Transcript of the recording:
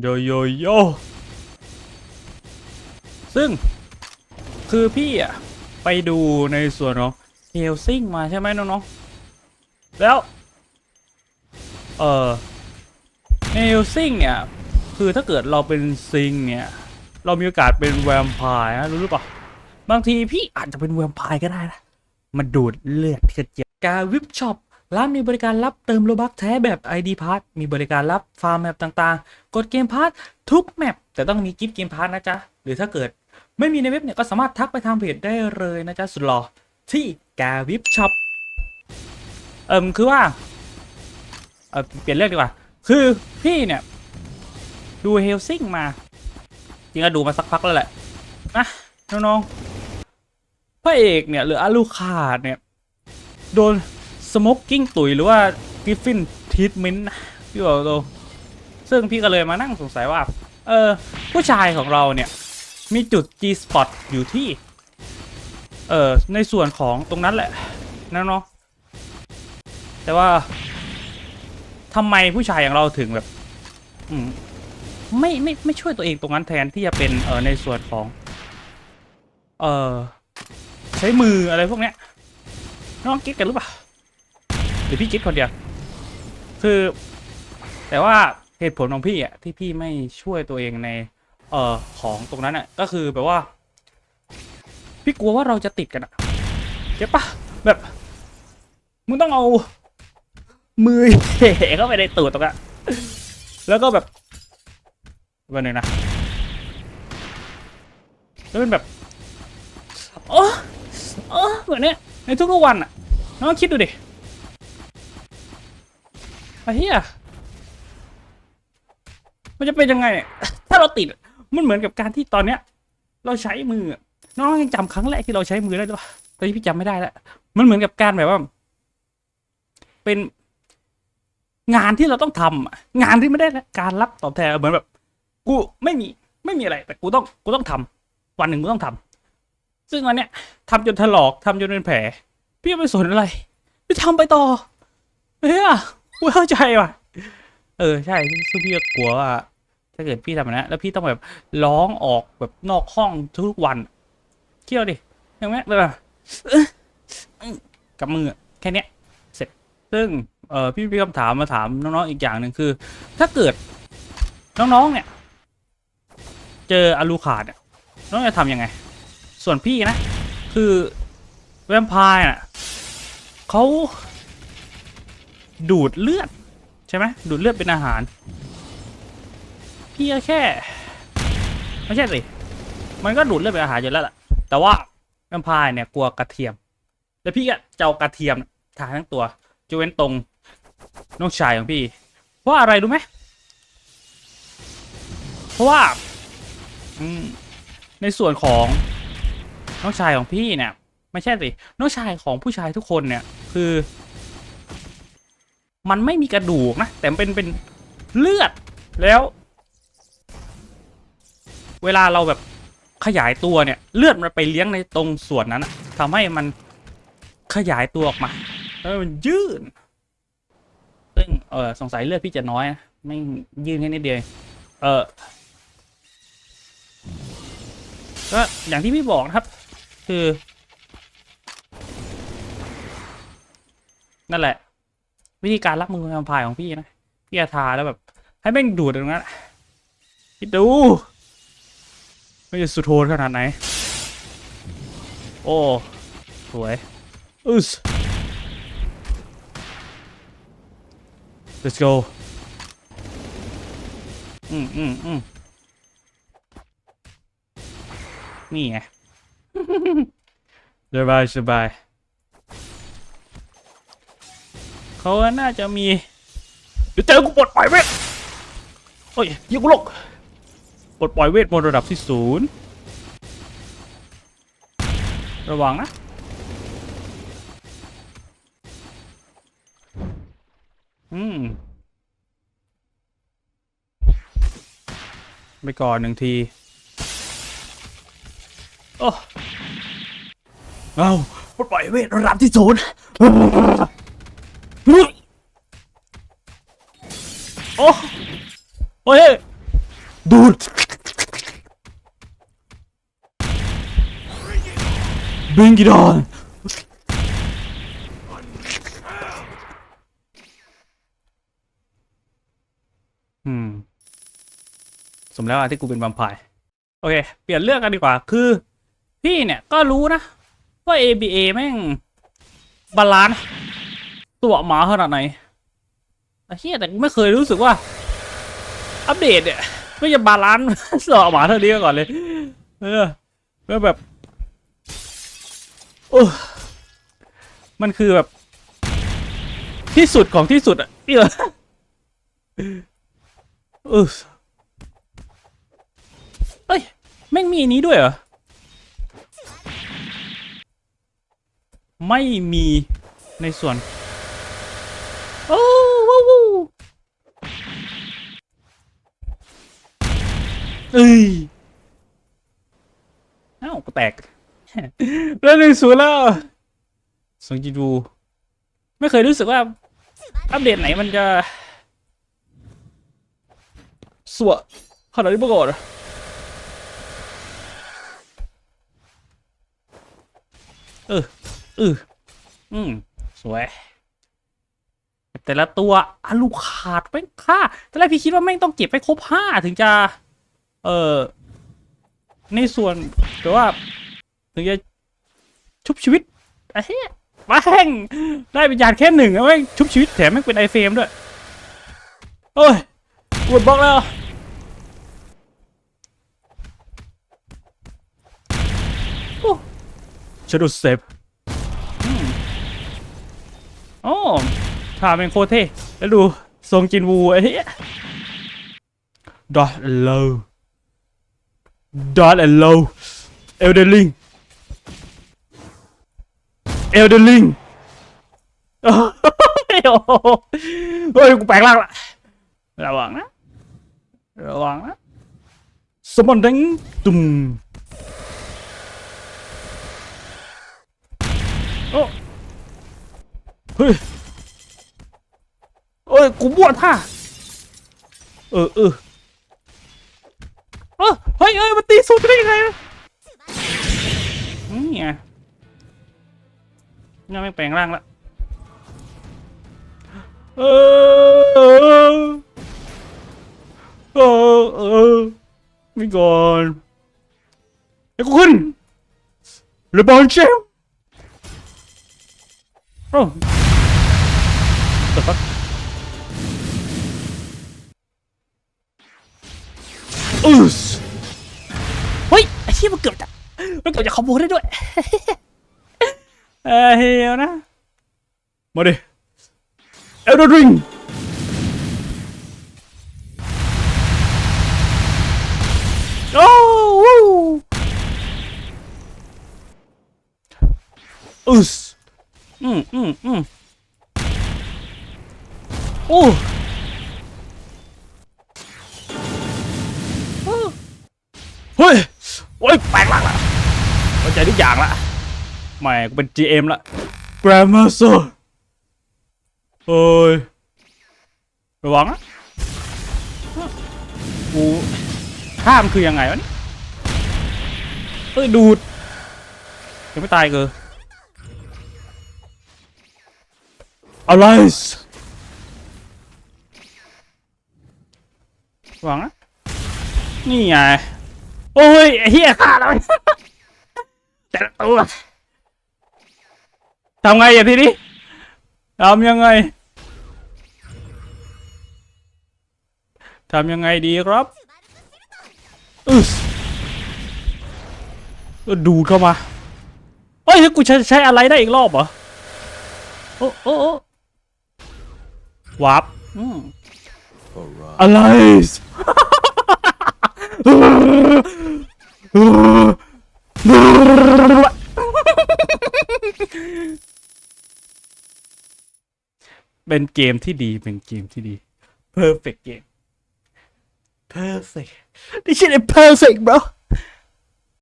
โยโยโยซึ่งคือพี่อะไปดูในส่วนของเฮลซิงมาใช่ไหมน้องๆ แล้ว เออเฮลซิงเนี่ย คือถ้าเกิดเราเป็นซิงเนี่ย เรามีโอกาสเป็นแวมไพร์นะรู้หรือเปล่า บางทีพี่อาจจะเป็นแวมไพร์ก็ได้นะ มันดูดเลือดกระเจียบการวิบช็อป ร้านมีบริการรับเติมโลบักแท้แบบ ID p a s s มีบริการรับฟาร์มแมปต่างๆ กดเกมพาร์ททุกแมปแต่ต้องมีกิฟต์เกมพาร์ทนะจ๊ะ หรือถ้าเกิดไม่มีในเว็บเนี่ยก็สามารถทักไปทางเพจได้เลยนะจ๊ะ สุดหล่อที่กาวิบช็อปเอิมคือว่าเออเปลี่ยนเรื่องดีกว่า คือพี่เนี่ย ดูเฮลซิงมา จริงก็ดูมาสักพักแล้วแหละนะน้องๆพระเอกเนี่ยหรืออาลูคาดเนี่ย โดน สโมกกิ้งตุยหรือว่ากริฟฟินทีทเมนพี่บอกตรงซึ่งพี่ก็เลยมานั่งสงสัยว่า เออ ผู้ชายของเราเนี่ย มีจุด G spot อยู่ที่ เออในส่วนของตรงนั้นแหละนะเนาะแต่ว่าทำไมผู้ชายอย่างเราถึงแบบอืมไม่ไม่ไม่ช่วยตัวเองตรงนั้นแทนที่จะเป็นเออในส่วนของ เออใช้มืออะไรพวกเนี้ยน้องคิดกันหรือเปล่า รือพี่คิดคนเดียว คือ แต่ว่าเหตุผลของพี่อะที่พี่ไม่ช่วยตัวเองใน เอ่อของตรงนั้นอะก็คือแบบว่า พี่กลัวว่าเราจะติดกันอะเก็บปะแบบมึงต้องเอามือเหเข้าไปในตูดตรงนั้นแล้วก็แบบวันหนึ่งนะแล้วเป็นแบบโอ้โอ้เหมือนเนี้ยในทุกๆวันอะน้องคิดดูดิ เหี้ยมันจะเป็นยังไงเนี่ย ถ้าเราติด มันเหมือนกับการที่ตอนเนี้ย เราใช้มือ น้องยังจำครั้งแรกที่เราใช้มือได้หรือเปล่าตอนนี้พี่จำไม่ได้แล้ว มันเหมือนกับการแบบว่า เป็นงานที่เราต้องทำอะงานที่ไม่ได้การรับตอบแทนเหมือนแบบ กูไม่มีไม่มีอะไร แต่กูต้องกูต้องทำวันหนึ่งกูต้องทำซึ่งวันเนี้ยทำจนถลอกทำจนเป็นแผล พี่ไม่สนอะไร พี่ทำไปต่อเฮ้ย เข้าใจว่ะ เออใช่ซึ่งพี่ก็กลัวว่าถ้าเกิดพี่ทำแบบนั้นแล้วพี่ต้องแบบร้องออกแบบนอกห้องทุกวันเที่ยวดิอย่างเงี้ยแบบเอ้ยกับมือแค่เนี้ย เสร็จซึ่งเออพี่มีคำถามมาถามน้องๆอีกอย่างหนึ่งคือ ถ้าเกิดน้องๆเนี่ย เจออลูขาดเนี่ยน้องจะทำยังไง ส่วนพี่นะ คือแวมไพร์น่ะเขา ดูดเลือด ใช่ไหมดูดเลือดเป็นอาหาร พี่ก็แค่ ไม่ใช่สิ มันก็ดูดเลือดเป็นอาหารอยู่แล้วล่ะ แต่ว่าแวมพร์เนี่ยกลัวกระเทียม แล้วพี่ก็จะเอากระเทียมทาทั้งตัวจะเว้นตรงน้องชายของพี่ เพราะอะไรรู้ไหมเพราะว่าในส่วนของน้องชายของพี่เนี่ย ไม่ใช่สิ น้องชายของผู้ชายทุกคนเนี่ย คือ มันไม่มีกระดูกนะ แต่เป็นเป็นเลือดแล้ว เวลาเราแบบขยายตัวเนี่ย เลือดมันไปเลี้ยงในตรงส่วนนั้นทำให้มันขยายตัวออกมา แล้วมันยืดซึ่งเออสงสัยเลือดพี่จะน้อยนะไม่ยืดแค่นิดเดียวเองเออก็อย่างที่พี่บอกนะครับ คือ นั่นแหละ วิธีการรับมือแวมไพร์ของพี่นะพี่จะทาแล้วแบบ ให้แม่งดูดตรงนั้นคิดดูไม่จะสุดโทนขนาดไหน โอ้สวยอึส let's go อืมอืมอืมนี่ไงสบายสบาย เขาน่าจะมีเดี๋ยวเจอกูปลดปล่อยเวทโอ้ยยิงกูลกปลดปล่อยเวทมนระดับที่ศูนย์ระวังนะอืมไปก่อนหนึ่งที โอ้ เอาปลดปล่อยเวทระดับที่ศูนย์ โอ้โอ้ยดูด Bring it on อืม สมแล้วอะที่กูเป็นแวมไพร์โอเค เปลี่ยนเรื่องกันดีกว่า คือ พี่เนี่ยก็รู้นะ ว่า ABA แม่ง บาลานซ์ ตัวหมาขนาดไหนไอ้เหี้ยแต่ไม่เคยรู้สึกว่า อัปเดตเนี่ยไม่จะบาลานซ์ตัวหมาเท่านี้ก่อนเลย เออแล้วแบบโอ้มันคือแบบ ที่สุดของที่สุดอะเออเออเอ้ยแม่งมีอันนี้ด้วยเหรอ ไม่มีในส่วน โอ้ว้าวว้าว เอ้ยเอ้าก็แตก แล้วหนึ่งศูนย์แล้วสองจีดู ไม่เคยรู้สึกว่า อัปเดตไหนมันจะสวะขนาดนี้มาก่อนอะเออเอออืม สวย แต่ละตัวอาลูขาดแม่งค่าตอนแรกพี่คิดว่าแม่งต้องเก็บให้ครบห้าถึงจะ เออในส่วนแต่ว่าถึงจะชุบชีวิตไอ้เหี้ยแม่งได้เป็นยานแค่หนึ่งแล้วแม่งชุบชีวิตแถมแม่งเป็นไอเฟรมด้วย โอ้ยกดบล็อกแล้วชดูเซฟโอ้ท่าเป็นโคตรเท่แล้วดูทรงจินวูไอ้เหี้ยดอทโล ดอทโลเอลเดลิงเอลเดลิงโอ้โหเฮ้ยกูแปลงร่างละระวังนะระวังนะสมอนดังตุ่มโอ้เฮ้ยเอ้ยกูบวชท่าเออเออ เฮ้ยเอ้ยมันตีสุดได้ยังไงนะนี่ไงยังไม่แปลงร่างละเออเออเออเออมีก่อนไอ้กูขึ้นเรบอนเชม Oh. The fuck? อืสเฮ้ยไอ้เชี่ย มันเกือบจะมันเกือบจะคอมโบได้ด้วย เออเฮียวนะ มาดิเอลดริงโอ้วู้อืสอืมอืมอืมโอ้โอ้เฮ้ย โอ้ยแปลกมากละเข้าใจทุกอย่างละแหม่กูเป็น GM ละ Grandmaster เฮ้ยระวังนะกูข้ามคือยังไงวะเนี่ยเฮ้ยดูดยังไม่ตายเกอ Arise หวังนะนี่ไง โอ้ยไอ้เฮียฆ่าแล้วแต่ละตัวทำไงอะทีนี้ทำยังไงทำยังไงดีครับอึสก็ดูดเข้ามาเฮ้ยกูใช้ใช้อะไรได้อีกรอบเหรอ โอ้โอ้วับอะไร เป็นเกมที่ดีเป็นเกมที่ดี perfect game perfect นี่ใน perfect bro